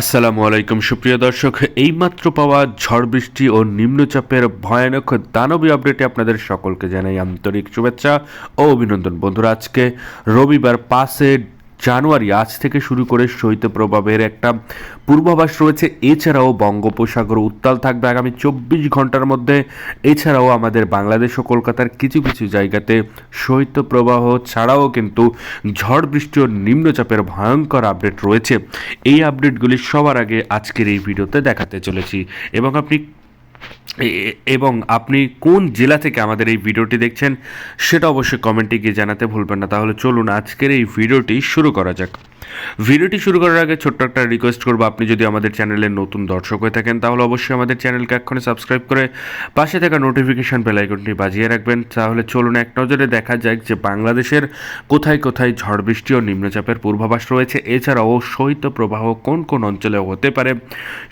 আসসালামু আলাইকুম, সুপ্রিয় দর্শক। এইমাত্র পাওয়া ঝড় বৃষ্টি ও নিম্নচাপের ভয়ানক দানবী আপডেটে আপনাদের সকলকে জানাই আন্তরিক শুভেচ্ছা ও অভিনন্দন। বন্ধুরা, আজকে রবিবার পাঁচে জানুয়ারি আজ থেকে শুরু করে শৈত্যপ্রভাবের একটা পূর্বাভাস রয়েছে। এছাড়াও বঙ্গোপসাগর উত্তাল থাকবে আগামী চব্বিশ ঘণ্টার মধ্যে। এছাড়াও আমাদের বাংলাদেশ ও কলকাতার কিছু কিছু জায়গাতে শৈত্যপ্রবাহ ছাড়াও কিন্তু ঝড় বৃষ্টি ও নিম্নচাপের ভয়ঙ্কর আপডেট রয়েছে। এই আপডেটগুলি সবার আগে আজকের এই ভিডিওতে দেখাতে চলেছি। এবং আপনি এবং আপনি কোন জেলা থেকে আমাদের এই ভিডিওটি দেখছেন, সেটা অবশ্যই কমেন্টে গিয়ে জানাতে ভুলবেন না। তাহলে চলুন আজকের এই ভিডিওটি শুরু করা যাক। ভিডিওটি শুরু করার আগে ছোট্ট একটা রিকোয়েস্ট করব। আপনি যদি আমাদের চ্যানেলের নতুন দর্শক হয়ে থাকেন, তাহলে অবশ্যই আমাদের চ্যানেলকে এক্ষুনি সাবস্ক্রাইব করে পাশে থাকা নোটিফিকেশন বেল আইকনটি বাজিয়ে রাখবেন। তাহলে চলুন এক নজরে দেখা যাক যে বাংলাদেশের কোথায় কোথায় ঝড় বৃষ্টি ও নিম্নচাপের পূর্বাভাস রয়েছে। এছাড়াও শৈত্য প্রবাহ কোন কোন অঞ্চলে হতে পারে।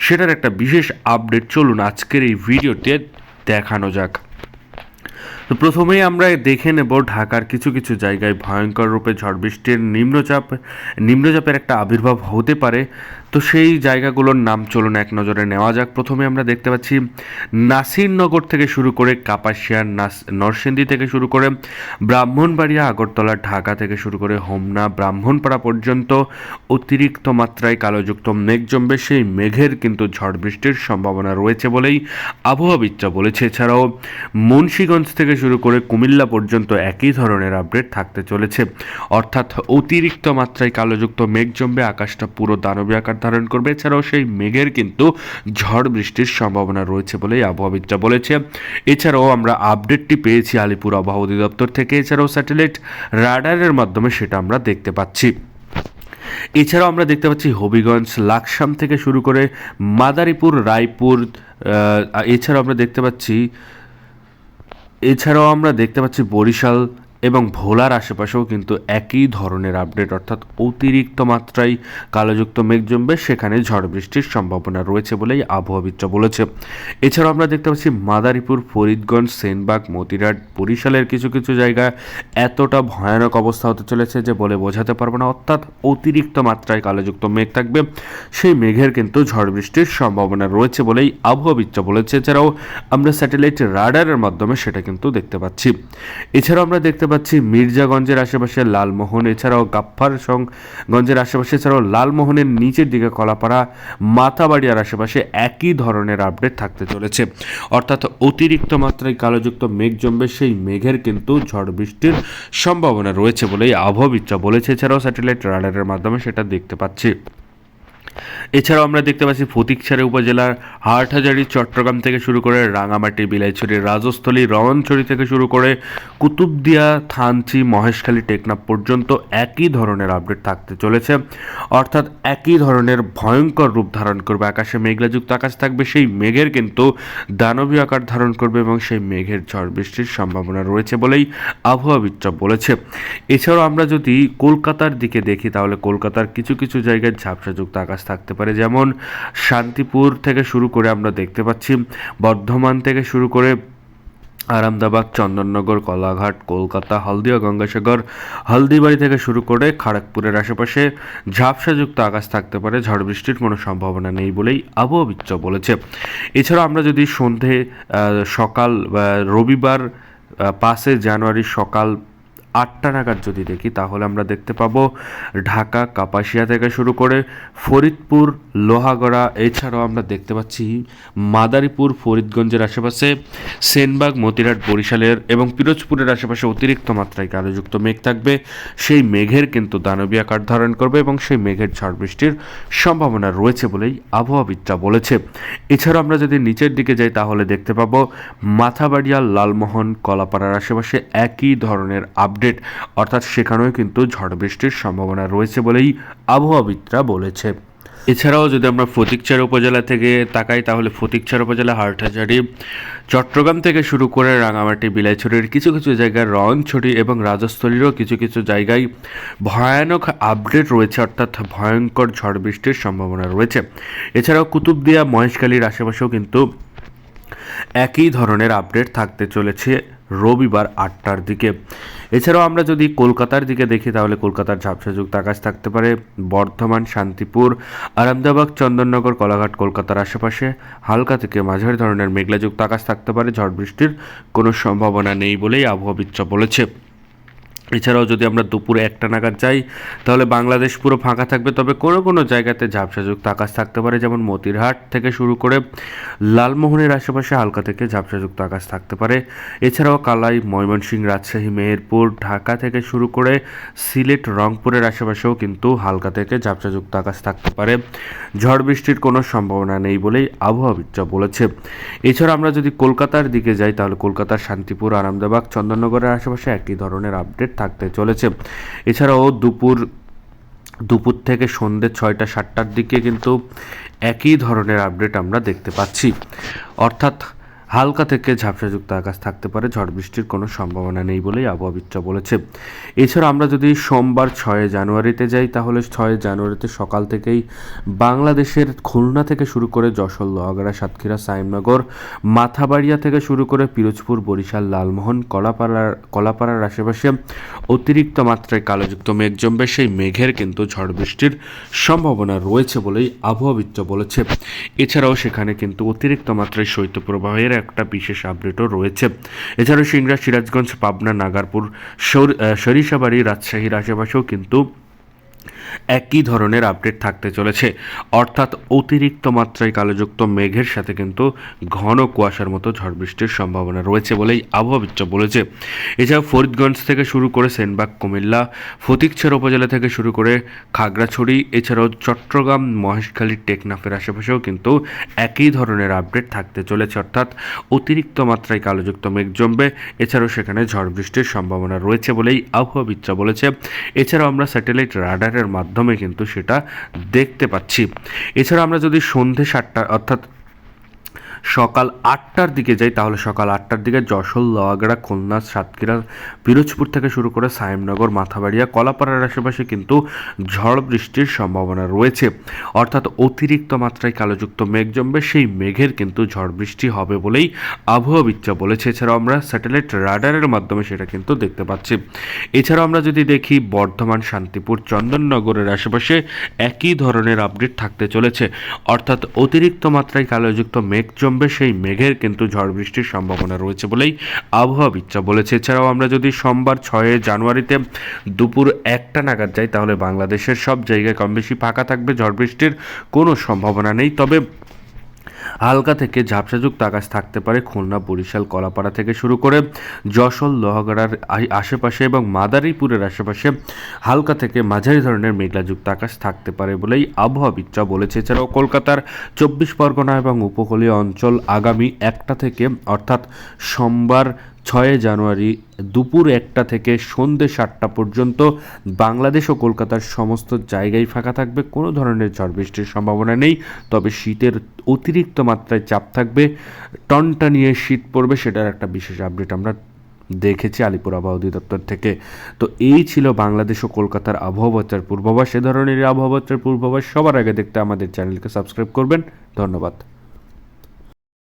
সেটার একটা বিশেষ আপডেট চলুন আজকের এই ভিডিওতে দেখানো যাক। তো প্রথমেই আমরা দেখে নেব ঢাকার কিছু কিছু জায়গায় ভয়ঙ্কর রূপে ঝড় বৃষ্টির নিম্নচাপ, নিম্নচাপের একটা আবির্ভাব হতে পারে। তো সেই জায়গাগুলোর নাম চলুন এক নজরে নেওয়া যাক। প্রথমে আমরা দেখতে পাচ্ছি, নাসিরনগর থেকে শুরু করে কাপাসিয়া নাস, নরসিংদী থেকে শুরু করে ব্রাহ্মণবাড়িয়া, আগরতলা, ঢাকা থেকে শুরু করে হোমনা, ব্রাহ্মণপাড়া পর্যন্ত অতিরিক্ত মাত্রায় কালোযুক্ত মেঘ জমবে। সেই মেঘের কিন্তু ঝড় বৃষ্টির সম্ভাবনা রয়েছে বলেই আবহাওয়াবিদরা বলেছে। এছাড়াও মুন্সীগঞ্জ থেকে শুরু করে কুমিল্লা পর্যন্ত একই ধরনের আপডেট থাকতে চলেছে। অর্থাৎ অতিরিক্ত মাত্রায় কালোযুক্ত মেঘ জমবে, আকাশটা পুরো দানবী আকার ধারণ করবে। এছাড়াও সেই মেঘের কিন্তু ঝড় বৃষ্টির সম্ভাবনা রয়েছে বলেই আবহাওয়াবিদরা বলেছে। এছাড়াও আমরা আপডেটটি পেয়েছি আলিপুর আবহাওয়া অধিদপ্তর থেকে। এছাড়াও স্যাটেলাইট রাডারের মাধ্যমে সেটা আমরা দেখতে পাচ্ছি। এছাড়াও আমরা দেখতে পাচ্ছি হবিগঞ্জ, লাকসাম থেকে শুরু করে মাদারীপুর, রায়পুর এছাড়াও আমরা দেখতে পাচ্ছি, এছাড়াও আমরা দেখতে পাচ্ছি বরিশাল এবং ভোলার আশেপাশেও কিন্তু একই ধরনের আপডেট অর্থাৎ অতিরিক্ত মাত্রায় কালোযুক্ত মেঘ জমবে। সেখানে ঝড় বৃষ্টির সম্ভাবনা রয়েছে বলেই আবহাওয়াবিদরা বলেছে। এছাড়াও আমরা দেখতে পাচ্ছি মাদারীপুর, ফরিদগঞ্জ, সেনবাগ, মতিরাট, বরিশালের কিছু কিছু জায়গায় এতটা ভয়ানক অবস্থা হতে চলেছে যে বলে বোঝাতে পারব না। অর্থাৎ অতিরিক্ত মাত্রায় কালোযুক্ত মেঘ থাকবে। সেই মেঘের কিন্তু ঝড় বৃষ্টির সম্ভাবনা রয়েছে বলেই আবহাওয়াবিদরা বলেছে। এছাড়াও আমরা স্যাটেলাইট রাডারের মাধ্যমে সেটা কিন্তু দেখতে পাচ্ছি। এছাড়াও আমরা দেখতে পাচ্ছি মির্জাগঞ্জের আশেপাশে লালমোহন, এছাড়াও সং গঞ্জের আশেপাশে, এছাড়াও লালমোহনের নিচের দিকে কলাপাড়া, মাথাবাড়িয়ার আশেপাশে একই ধরনের আপডেট থাকতে চলেছে। অর্থাৎ অতিরিক্ত মাত্রায় কালোযুক্ত মেঘ জমবে, সেই মেঘের কিন্তু ঝড় বৃষ্টির সম্ভাবনা রয়েছে বলেই আবহাওয়াবিদরা বলেছে। এছাড়াও স্যাটেলাইট রাডারের মাধ্যমে সেটা দেখতে পাচ্ছি। এছাড়াও আমরা দেখতে পাচ্ছি ফটিকছড়ি উপজেলার হাটহাজারি, চট্টগ্রাম থেকে শুরু করে রাঙামাটি, বিলাইছড়ি, রাজস্থলী রওয়ানছড়ি থেকে শুরু করে কুতুবদিয়া, থানচি, মহেশখালী, টেকনাফ পর্যন্ত একই ধরনের আপডেট থাকতে চলেছে। অর্থাৎ একই ধরনের ভয়ঙ্কর রূপ ধারণ করবে। আকাশে মেঘলাযুক্ত আকাশ থাকবে, সেই মেঘের কিন্তু দানবীয় আকার ধারণ করবে এবং সেই মেঘের ঝড় বৃষ্টির সম্ভাবনা রয়েছে বলেই আবহাওয়া আবহাওয়াবিদরা বলেছে। এছাড়াও আমরা যদি কলকাতার দিকে দেখি, তাহলে কলকাতার কিছু কিছু জায়গায় ঝাপসাযুক্ত আকাশ থাকতে পারে। যেমন শান্তিপুর থেকে শুরু করে আমরা দেখতে পাচ্ছি, বর্ধমান থেকে শুরু করে আরামদাবাদ, চন্দননগর, কলাঘাট, কলকাতা, হলদিয়া, গঙ্গাসাগর, হলদিবাড়ি থেকে শুরু করে খড়গপুরের আশেপাশে ঝাপসাযুক্ত আকাশ থাকতে পারে। ঝড় বৃষ্টির কোনো সম্ভাবনা নেই বলেই আবহাওয়াবিদরা বলেছে। এছাড়াও আমরা যদি সন্ধে সকাল রবিবার পাঁচে জানুয়ারি সকাল আটটা নাগাদ যদি দেখি, তাহলে আমরা দেখতে পাবো ঢাকা, কাপাসিয়া থেকে শুরু করে ফরিদপুর, লোহাগড়া, এছাড়াও আমরা দেখতে পাচ্ছি মাদারীপুর, ফরিদগঞ্জের আশেপাশে, সেনবাগ মতিরাট বরিশালের এবং পিরোজপুরের আশেপাশে অতিরিক্ত মাত্রায় কালোযুক্ত মেঘ থাকবে। সেই মেঘের কিন্তু দানবী আকার ধারণ করবে এবং সেই মেঘের ঝড় বৃষ্টির সম্ভাবনা রয়েছে বলেই আবহাওয়াবিদরা বলেছে। এছাড়াও আমরা যদি নিচের দিকে যাই, তাহলে দেখতে পাবো মাথাবাড়িয়া, লালমোহন, কলাপাড়ার আশেপাশে একই ধরনের আপডেট অর্থাৎ সেখানেও কিন্তু ঝড় বৃষ্টির সম্ভাবনা রয়েছে বলেই আবহাওয়াবিদরা বলেছে। এছাড়াও যদি আমরা ফটিকচার উপজেলা থেকে তাকাই, তাহলে ফটিকচার উপজেলা হাটহাজারি, চট্টগ্রাম থেকে শুরু করে রাঙামাটি, বিলাইছড়ির কিছু কিছু জায়গায় রনছড়ি এবং রাজস্থলীরও কিছু কিছু জায়গায় ভয়ানক আপডেট রয়েছে, অর্থাৎ ভয়ঙ্কর ঝড় বৃষ্টির সম্ভাবনা রয়েছে। এছাড়াও কুতুবদিয়া, মহেশখালীর আশেপাশেও কিন্তু একই ধরনের আপডেট থাকতে চলেছে। রবিবার আটটার দিকে। এছাড়াও আমরা যদি কলকাতার দিকে দেখি, তাহলে কলকাতার ঝাপসাযুক্ত আকাশ থাকতে পারে। বর্ধমান, শান্তিপুর আরামদাবাগ চন্দননগর, কলাঘাট, কলকাতার আশেপাশে হালকা থেকে মাঝারি ধরনের মেঘলাযুক্ত আকাশ থাকতে পারে। ঝড় বৃষ্টির কোনো সম্ভাবনা নেই বলেই আবহাওয়াবিদরা বলেছে। এছাড়াও যদি আমরা দুপুরে একটা নাগাদ যাই, তাহলে বাংলাদেশ পুরো ফাঁকা থাকবে। তবে কোনো কোনো জায়গাতে ঝাপসাযুক্ত আকাশ থাকতে পারে, যেমন মতিরহাট থেকে শুরু করে লালমোহনের আশেপাশে হালকা থেকে ঝাপসাযুক্ত আকাশ থাকতে পারে। এছাড়াও কালাই, ময়মনসিংহ, রাজশাহী, মেহেরপুর, ঢাকা থেকে শুরু করে সিলেট, রংপুরের আশেপাশেও কিন্তু হালকা থেকে ঝাপসাযুক্ত আকাশ থাকতে পারে। ঝড় বৃষ্টির কোনো সম্ভাবনা নেই বলেই আবহাওয়াবিদরা বলেছে। এছাড়া আমরা যদি কলকাতার দিকে যাই, তাহলে কলকাতার শান্তিপুর আরামদাবাগ চন্দননগরের আশেপাশে একই ধরনের আপডেট থাকতে চলেছে। এছাড়াও দুপুর দুপুর থেকে সন্ধ্যে ছয়টা, সাতটার দিকে কিন্তু একই ধরনের আপডেট আমরা দেখতে পাচ্ছি। অর্থাৎ হালকা থেকে ঝাপসাযুক্ত আকাশ থাকতে পারে, ঝড় বৃষ্টির কোনো সম্ভাবনা নেই বলেই আবহাওয়াবিদরা বলেছে। এছাড়া আমরা যদি সোমবার ছয় জানুয়ারিতে যাই, তাহলে ছয় জানুয়ারিতে সকাল থেকেই বাংলাদেশের খুলনা থেকে শুরু করে যশোর, লোহাগড়া, সাতক্ষীরা সাইমনগর মাথাবাড়িয়া থেকে শুরু করে পিরোজপুর, বরিশাল, লালমোহন কলাপাড়ার কলাপাড়ার আশেপাশে অতিরিক্ত মাত্রায় কালোযুক্ত মেঘ জমবে। সেই মেঘের কিন্তু ঝড় বৃষ্টির সম্ভাবনা রয়েছে বলেই আবহাওয়াবিদরা বলেছে। এছাড়াও সেখানে কিন্তু অতিরিক্ত মাত্রায় শৈত্যপ্রবাহের একটা বিশেষ আপডেটও রয়েছে। এছাড়াও সিংড়া সিরাজগঞ্জ পাবনা নাগারপুর সর- সরিষাবাড়ি রাজশাহীর আশেপাশেও কিন্তু একই ধরনের আপডেট থাকতে চলেছে। অর্থাৎ অতিরিক্ত মাত্রায় কালোযুক্ত মেঘের সাথে কিন্তু ঘন কুয়াশার মতো ঝড় বৃষ্টির সম্ভাবনা রয়েছে বলেই আবহাওয়াবিদরা বলেছে। এছাড়াও ফরিদগঞ্জ থেকে শুরু করে সেনবাগ, কুমিল্লা, ফতিকছড় উপজেলা থেকে শুরু করে খাগড়াছড়ি, এছাড়াও চট্টগ্রাম, মহেশখালী, টেকনাফের আশেপাশেও কিন্তু একই ধরনের আপডেট থাকতে চলেছে। অর্থাৎ অতিরিক্ত মাত্রায় কালোযুক্ত মেঘ জমবে, এছাড়াও সেখানে ঝড় বৃষ্টির সম্ভাবনা রয়েছে বলেই আবহাওয়াবিদরা বলেছে। এছাড়াও আমরা স্যাটেলাইট রাডারের মাধ্যমে কিন্তু সেটা দেখতে পাচ্ছি। এছাড়া আমরা যদি সন্ধে সাতটা অর্থাৎ সকাল আটটার দিকে যাই, তাহলে সকাল আটটার দিকে যশোর, লোহাগড়া, খুলনা, সাতক্ষীরা, পিরোজপুর থেকে শুরু করে সায়েমনগর মাথাবাড়িয়া, কলাপাড়ার আশেপাশে কিন্তু ঝড় বৃষ্টির সম্ভাবনা রয়েছে। অর্থাৎ অতিরিক্ত মাত্রায় কালোযুক্ত মেঘ জমবে, সেই মেঘের কিন্তু ঝড় বৃষ্টি হবে বলেই আবহাওয়াবিদরা বলেছে। এছাড়াও আমরা স্যাটেলাইট রাডারের মাধ্যমে সেটা কিন্তু দেখতে পাচ্ছি। এছাড়াও আমরা যদি দেখি, বর্ধমান, শান্তিপুর, চন্দননগরের আশেপাশে একই ধরনের আপডেট থাকতে চলেছে। অর্থাৎ অতিরিক্ত মাত্রায় কালোযুক্ত মেঘ জমবে সেই মেঘের কিন্তু ঝড় বৃষ্টির সম্ভাবনা রয়েছে বলেই আবহাওয়াবিদরা বলেছে। এছাড়াও আমরা যদি সোমবার ছয় জানুয়ারিতে দুপুর একটা নাগাদ যাই, তাহলে বাংলাদেশের সব জায়গায় কম বেশি ফাঁকা থাকবে ঝড় বৃষ্টির কোনো সম্ভাবনা নেই। তবে হালকা থেকে ঝাপসাযুক্ত আকাশ থাকতে পারে খুলনা, বরিশাল, কলাপাড়া থেকে শুরু করে যশোর, লোহাগড়ার আশেপাশে এবং মাদারীপুরের আশেপাশে হালকা থেকে মাঝারি ধরনের মেঘলাযুক্ত আকাশ থাকতে পারে বলেই আবহাওয়াবিদরা বলেছে। এছাড়াও কলকাতার চব্বিশ পরগনা এবং উপকূলীয় অঞ্চল আগামী একটা থেকে অর্থাৎ সোমবার ছয় জানুয়ারি দুপুর একটা থেকে সন্ধ্যে সাতটা পর্যন্ত বাংলাদেশ ও কলকাতার সমস্ত জায়গায় ফাঁকা থাকবে। কোনো ধরনের ঝড় বৃষ্টির সম্ভাবনা নেই, তবে শীতের অতিরিক্ত মাত্রায় চাপ থাকবে। টনটা নিয়ে শীত পড়বে সেটার একটা বিশেষ আপডেট আমরা দেখেছি আলিপুর আবহাওয়া অধিদপ্তর থেকে। তো এই ছিল বাংলাদেশ ও কলকাতার আবহাওয়ার পূর্বাভাস। এ ধরনের আবহাওয়ার পূর্বাভাস সবার আগে দেখতে আমাদের চ্যানেলকে সাবস্ক্রাইব করবেন। ধন্যবাদ।